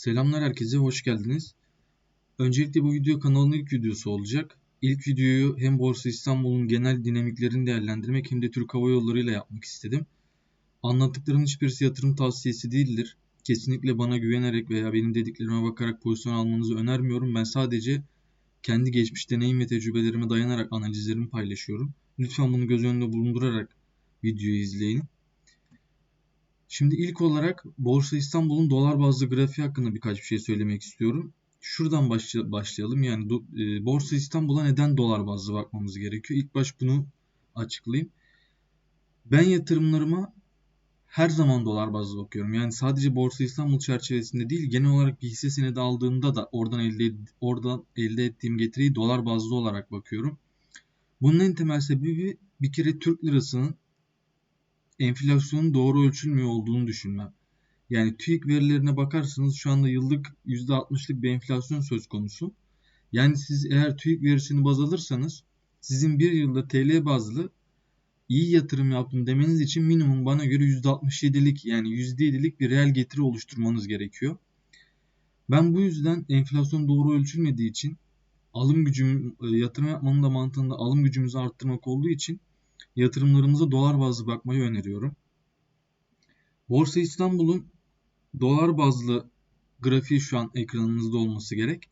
Selamlar herkese, hoş geldiniz. Öncelikle bu video kanalın ilk videosu olacak. İlk videoyu hem Borsa İstanbul'un genel dinamiklerini değerlendirmek hem de Türk Hava Yolları ile yapmak istedim. Anlattıklarımın hiçbirisi yatırım tavsiyesi değildir. Kesinlikle bana güvenerek veya benim dediklerime bakarak pozisyon almanızı önermiyorum. Ben sadece kendi geçmiş deneyim ve tecrübelerime dayanarak analizlerimi paylaşıyorum. Lütfen bunu göz önünde bulundurarak videoyu izleyin. Şimdi ilk olarak Borsa İstanbul'un dolar bazlı grafiği hakkında birkaç bir şey söylemek istiyorum. Şuradan başlayalım. Yani e, Borsa İstanbul'a neden dolar bazlı bakmamız gerekiyor? İlk baş bunu açıklayayım. Ben yatırımlarıma her zaman dolar bazlı bakıyorum. Yani sadece Borsa İstanbul çerçevesinde değil, genel olarak bir hisse senedi aldığımda da oradan elde oradan elde ettiğim getiriyi dolar bazlı olarak bakıyorum. Bunun en temel sebebi bir kere Türk lirasının enflasyonun doğru ölçülmüyor olduğunu düşünmem. Yani TÜİK verilerine bakarsanız şu anda yıllık %60'lık bir enflasyon söz konusu. Yani siz eğer TÜİK verisini baz alırsanız sizin bir yılda TL bazlı iyi yatırım yaptım demeniz için minimum bana göre %67'lik yani %7'lik bir reel getiri oluşturmanız gerekiyor. Ben bu yüzden enflasyon doğru ölçülmediği için alım gücüm e, yatırım yapmanın da mantığında alım gücümüzü arttırmak olduğu için yatırımlarımıza dolar bazlı bakmayı öneriyorum. Borsa İstanbul'un dolar bazlı grafiği şu an ekranınızda olması gerek.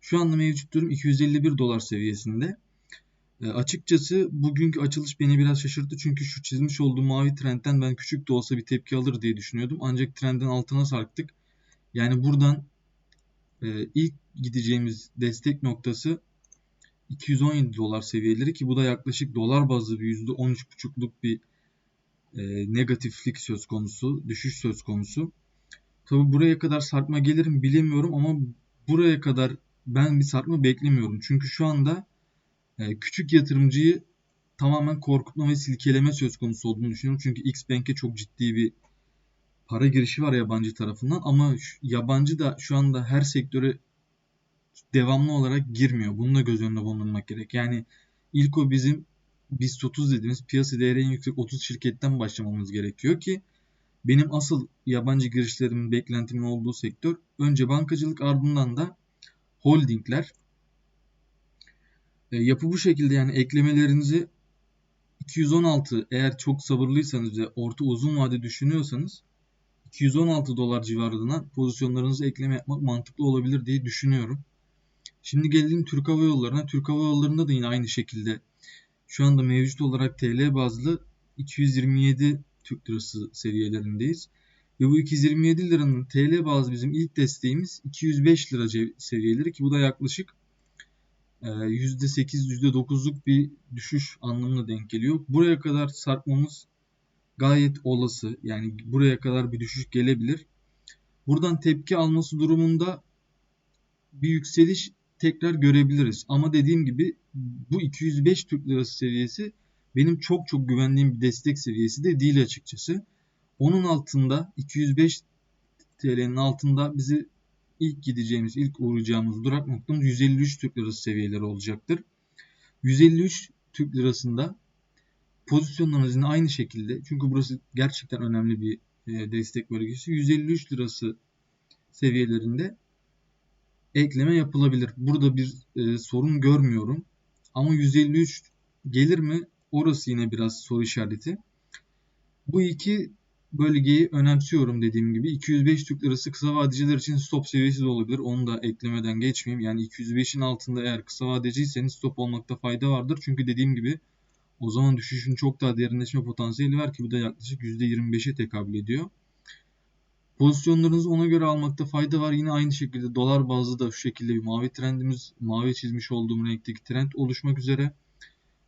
Şu anda mevcut durum 251 dolar seviyesinde. E, açıkçası bugünkü açılış beni biraz şaşırttı çünkü şu çizmiş olduğum mavi trendten ben küçük de olsa bir tepki alır diye düşünüyordum. Ancak trendin altına sarktık. Yani buradan e, ilk gideceğimiz destek noktası 217 dolar seviyeleri ki bu da yaklaşık dolar bazlı bir %13,5'luk bir e, negatiflik söz konusu, düşüş söz konusu. Tabi buraya kadar sarkma gelir mi bilemiyorum ama buraya kadar ben bir sarkma beklemiyorum. Çünkü şu anda e, küçük yatırımcıyı tamamen korkutma ve silkeleme söz konusu olduğunu düşünüyorum. Çünkü X Bank'e çok ciddi bir para girişi var yabancı tarafından ama yabancı da şu anda her sektöre devamlı olarak girmiyor. Bunu da göz önünde bulundurmak gerek. Yani ilk o bizim BIST 30 dediğimiz piyasa değeri en yüksek 30 şirketten başlamamız gerekiyor ki benim asıl yabancı girişlerimin beklentimin olduğu sektör önce bankacılık ardından da holdingler. E, yapı bu şekilde yani eklemelerinizi 216 eğer çok sabırlıysanız ve orta uzun vade düşünüyorsanız 216 dolar civarına pozisyonlarınızı ekleme yapmak mantıklı olabilir diye düşünüyorum. Şimdi gelelim Türk Hava Yolları'na. Türk Hava Yolları'nda da yine aynı şekilde şu anda mevcut olarak TL bazlı 227 Türk Lirası seviyelerindeyiz. Ve bu 227 liranın TL bazlı bizim ilk desteğimiz 205 lira seviyeleri ki bu da yaklaşık %8 e, %9'luk bir düşüş anlamına denk geliyor. Buraya kadar sarkmamız gayet olası. Yani buraya kadar bir düşüş gelebilir. Buradan tepki alması durumunda bir yükseliş tekrar görebiliriz. Ama dediğim gibi bu 205 Türk Lirası seviyesi benim çok çok güvendiğim bir destek seviyesi de değil açıkçası. Onun altında 205 TL'nin altında bizi ilk gideceğimiz, ilk uğrayacağımız durak noktamız 153 Türk Lirası seviyeleri olacaktır. 153 Türk Lirasında pozisyonlarınız yine aynı şekilde çünkü burası gerçekten önemli bir e, destek bölgesi. 153 lirası seviyelerinde ekleme yapılabilir. Burada bir e, sorun görmüyorum. Ama 153 gelir mi? Orası yine biraz soru işareti. Bu iki bölgeyi önemsiyorum dediğim gibi. 205 Türk Lirası kısa vadeciler için stop seviyesi de olabilir. Onu da eklemeden geçmeyeyim. Yani 205'in altında eğer kısa vadeciyseniz stop olmakta fayda vardır. Çünkü dediğim gibi o zaman düşüşün çok daha derinleşme potansiyeli var ki bu da yaklaşık %25'e tekabül ediyor. Pozisyonlarınızı ona göre almakta fayda var. Yine aynı şekilde dolar bazlı da şu şekilde bir mavi trendimiz, mavi çizmiş olduğum renkteki trend oluşmak üzere.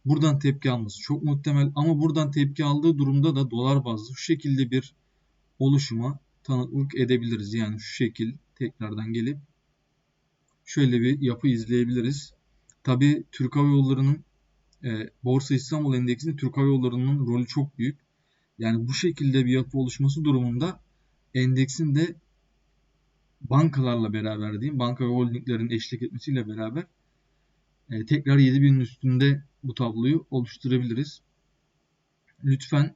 Buradan tepki alması çok muhtemel ama buradan tepki aldığı durumda da dolar bazlı şu şekilde bir oluşuma tanıklık edebiliriz. Yani şu şekil tekrardan gelip şöyle bir yapı izleyebiliriz. Tabi Türk Hava Yolları'nın e, Borsa İstanbul Endeksinde Türk Hava Yolları'nın rolü çok büyük. Yani bu şekilde bir yapı oluşması durumunda endeksin de bankalarla beraber diyeyim, banka ve holdinglerin eşlik etmesiyle beraber e, tekrar 7000'in üstünde bu tabloyu oluşturabiliriz. Lütfen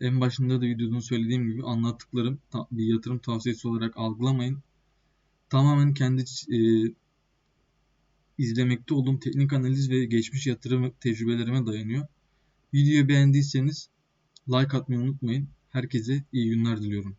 en başında da videonun söylediğim gibi anlattıklarım bir yatırım tavsiyesi olarak algılamayın. tamamen kendi e, izlemekte olduğum teknik analiz ve geçmiş yatırım tecrübelerime dayanıyor. Videoyu beğendiyseniz like atmayı unutmayın. Herkese iyi günler diliyorum.